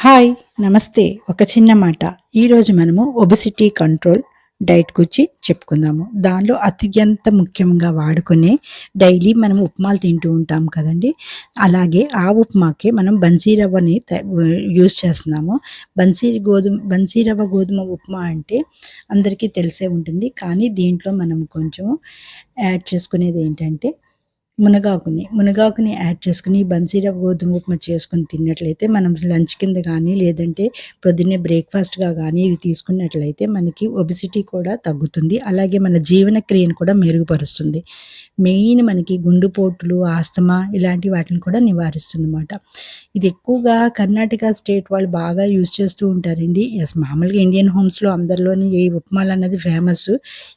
Hi నమస్తే. ఒక చిన్న మాట. ఈరోజు మనము ఒబిసిటీ కంట్రోల్ డైట్ గురించి చెప్పుకుందాము. దానిలో అత్యంత ముఖ్యంగా వాడుకునే డైలీ మనం ఉప్మాలు తింటూ ఉంటాం కదండి. అలాగే ఆ ఉప్మాకే మనం బన్సీ రవ్వని యూస్ చేస్తున్నాము. బన్సీ గోధుమ బన్సీ రవ్వ గోధుమ ఉప్మా అంటే అందరికీ తెలిసే ఉంటుంది. కానీ దీంట్లో మనం కొంచెం యాడ్ చేసుకునేది ఏంటంటే మునగాకుని మునగాకుని యాడ్ చేసుకుని బన్సీర గోధుమ ఉప్మా చేసుకుని తిన్నట్లయితే మనం లంచ్ కింద కానీ లేదంటే పొద్దున్నే బ్రేక్ఫాస్ట్గా కానీ ఇది తీసుకున్నట్లయితే మనకి ఒబిసిటీ కూడా తగ్గుతుంది. అలాగే మన జీవన క్రియను కూడా మెరుగుపరుస్తుంది. మెయిన్ మనకి గుండుపోటులు ఆస్తమా ఇలాంటి వాటిని కూడా నివారిస్తుంది అనమాట ఇది ఎక్కువగా కర్ణాటక స్టేట్ వాళ్ళు బాగా యూజ్ చేస్తూ ఉంటారండి. ఎస్ మామూలుగా ఇండియన్ హోమ్స్లో అందరిలోని ఈ ఉప్మాలు అన్నది ఫేమస్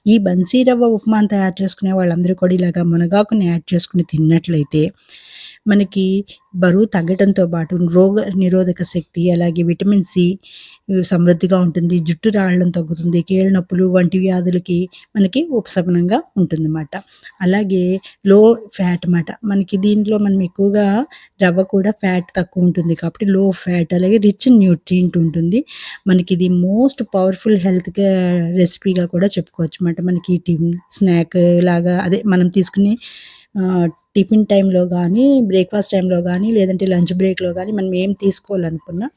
ఈ బన్సీరవ్వ ఉప్మాను తయారు చేసుకునే వాళ్ళందరూ కూడా ఇలాగా మునగాకుని యాడ్ చేసుకుని తిన్నట్లయితే మనకి బరువు తగ్గడంతో పాటు రోగ నిరోధక శక్తి అలాగే విటమిన్ సి సమృద్ధిగా ఉంటుంది జుట్టు రావడం తగ్గుతుంది కీళ్ళ నొప్పులు వంటి వ్యాధులకి మనకి ఉపశమనంగా ఉంటుందన్నమాట. అలాగే లో ఫ్యాట్ అన్నమాట. మనకి దీంట్లో మనం ఎక్కువగా రవ్వ కూడా ఫ్యాట్ తక్కువ ఉంటుంది కాబట్టి లో ఫ్యాట్ అలాగే రిచ్ న్యూట్రియంట్ ఉంటుంది. మనకి ఇది మోస్ట్ పవర్ఫుల్ హెల్త్ రెసిపీగా కూడా చెప్పుకోవచ్చు అన్నమాట మనకి స్నాక్ లాగా అదే మనం తీసుకునే టిఫిన్ టైంలో కానీ బ్రేక్ఫాస్ట్ టైంలో కానీ లేదంటే లంచ్ బ్రేక్లో కానీ మనం ఏం తీసుకోవాలనుకున్నా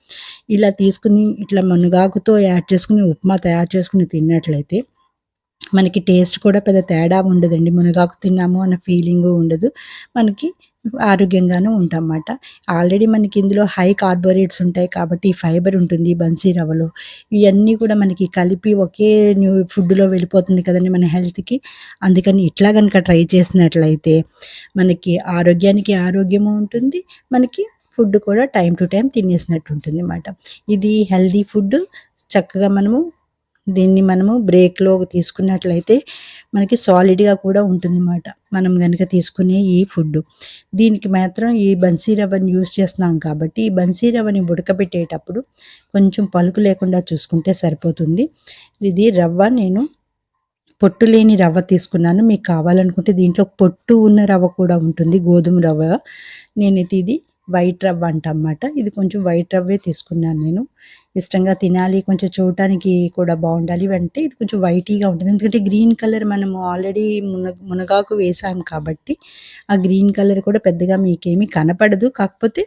ఇలా తీసుకుని ఇట్లా మునగాకుతో యాడ్ చేసుకుని ఉప్మా తయారు చేసుకుని తిన్నట్లయితే మనకి టేస్ట్ కూడా పెద్ద తేడా ఉండదండి. మునగాకు తిన్నాము అన్న ఫీలింగు ఉండదు. మనకి ఆరోగ్యంగాను ఉంటామన్నమాట. ఆల్రెడీ మనకి ఇందులో హై కార్బోరేట్స్ ఉంటాయి కాబట్టి ఫైబర్ ఉంటుంది బన్సీ రవ్వలో. ఇవన్నీ కూడా మనకి కలిపి ఒకే న్యూ ఫుడ్లో వెళ్ళిపోతుంది కదండి మన హెల్త్కి. అందుకని ఇట్లా కనుక ట్రై చేసినట్లయితే మనకి ఆరోగ్యానికి ఆరోగ్యము ఉంటుంది మనకి ఫుడ్ కూడా టైం టు టైం తినేసినట్టు ఉంటుంది అన్నమాట ఇది హెల్దీ ఫుడ్ చక్కగా మనము దీన్ని మనము బ్రేక్లో తీసుకున్నట్లయితే మనకి సాలిడ్గా కూడా ఉంటుందన్నమాట. మనం కనుక తీసుకునే ఈ ఫుడ్ దీనికి మాత్రం ఈ బన్సీ రవ్వని యూస్ చేస్తున్నాం కాబట్టి ఈ బన్సీ రవ్వని ఉడకబెట్టేటప్పుడు కొంచెం పలుకు లేకుండా చూసుకుంటే సరిపోతుంది. ఇది రవ్వ నేను పొట్టు లేని రవ్వ తీసుకున్నాను. మీకు కావాలనుకుంటే దీంట్లో పొట్టు ఉన్న రవ్వ కూడా ఉంటుంది. గోధుమ రవ్వ. నేనైతే ఇది వైట్ రవ్వ అంట అన్నమాట ఇది కొంచెం వైట్ రవ్వే తీసుకున్నాను నేను. ఇష్టంగా తినాలి కొంచెం చూడటానికి కూడా బాగుండాలి అంటే ఇది కొంచెం వైటీగా ఉంటుంది. ఎందుకంటే గ్రీన్ కలర్ మనము ఆల్రెడీ మున మునగాకు వేసాం కాబట్టి ఆ గ్రీన్ కలర్ కూడా పెద్దగా మీకేమీ కనపడదు. కాకపోతే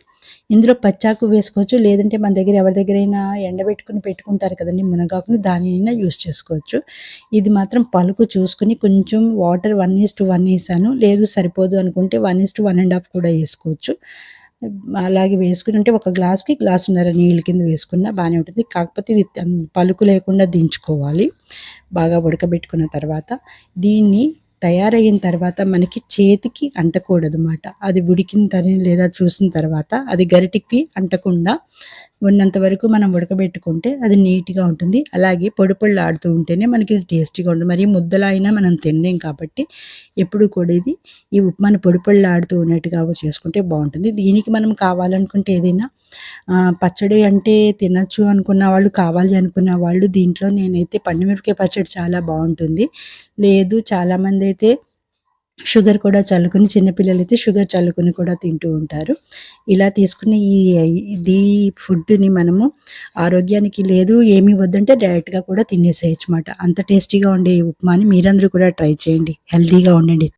ఇందులో పచ్చాకు వేసుకోవచ్చు. లేదంటే మన దగ్గర ఎవరి దగ్గరైనా ఎండబెట్టుకుని పెట్టుకుంటారు కదండి మునగాకుని దానినైనా యూస్ చేసుకోవచ్చు. ఇది మాత్రం పలుకు చూసుకుని కొంచెం water one is to one వేసాను. లేదు సరిపోదు అనుకుంటే one is to one and half కూడా వేసుకోవచ్చు. అలాగే వేసుకుని ఉంటే ఒక గ్లాస్కి గ్లాసున్నర నీళ్ళ కింద వేసుకున్నా బాగానే ఉంటుంది. కాకపోతే ఇది పలుకు లేకుండా దించుకోవాలి. బాగా ఉడకబెట్టుకున్న తర్వాత దీన్ని తయారయిన తర్వాత మనకి చేతికి అంటకూడదు మాట అది ఉడికిన తరి లేదా చూసిన తర్వాత అది గరిటికి అంటకుండా ఉన్నంత వరకు మనం ఉడకబెట్టుకుంటే అది నీట్గా ఉంటుంది. అలాగే పొడి పొళ్ళు ఆడుతూ ఉంటేనే మనకి టేస్టీగా ఉంటుంది. మరి ముద్దలా అయినా మనం తినలేం కాబట్టి ఎప్పుడు కూడా ఇది ఈ ఉప్మాను పొడి పొళ్ళు ఆడుతూ ఉన్నట్టుగా చేసుకుంటే బాగుంటుంది. దీనికి మనం కావాలనుకుంటే ఏదైనా పచ్చడి అంటే తినచ్చు అనుకున్న వాళ్ళు కావాలి అనుకున్న వాళ్ళు దీంట్లో నేనైతే పండుమిరపకాయ పచ్చడి చాలా బాగుంటుంది. లేదు చాలామంది అయితే షుగర్ కూడా చల్లుకుని చిన్నపిల్లలు అయితే షుగర్ చల్లుకుని కూడా తింటూ ఉంటారు. ఇలా తీసుకునే ఈ ఇది ఫుడ్ని మనము ఆరోగ్యానికి లేదు ఏమీ వద్దంటే డైరెక్ట్గా కూడా తినేసేయచ్చు అనమాట అంత టేస్టీగా ఉండే ఈ ఉప్మాని మీరందరూ కూడా ట్రై చేయండి. హెల్తీగా ఉండండి.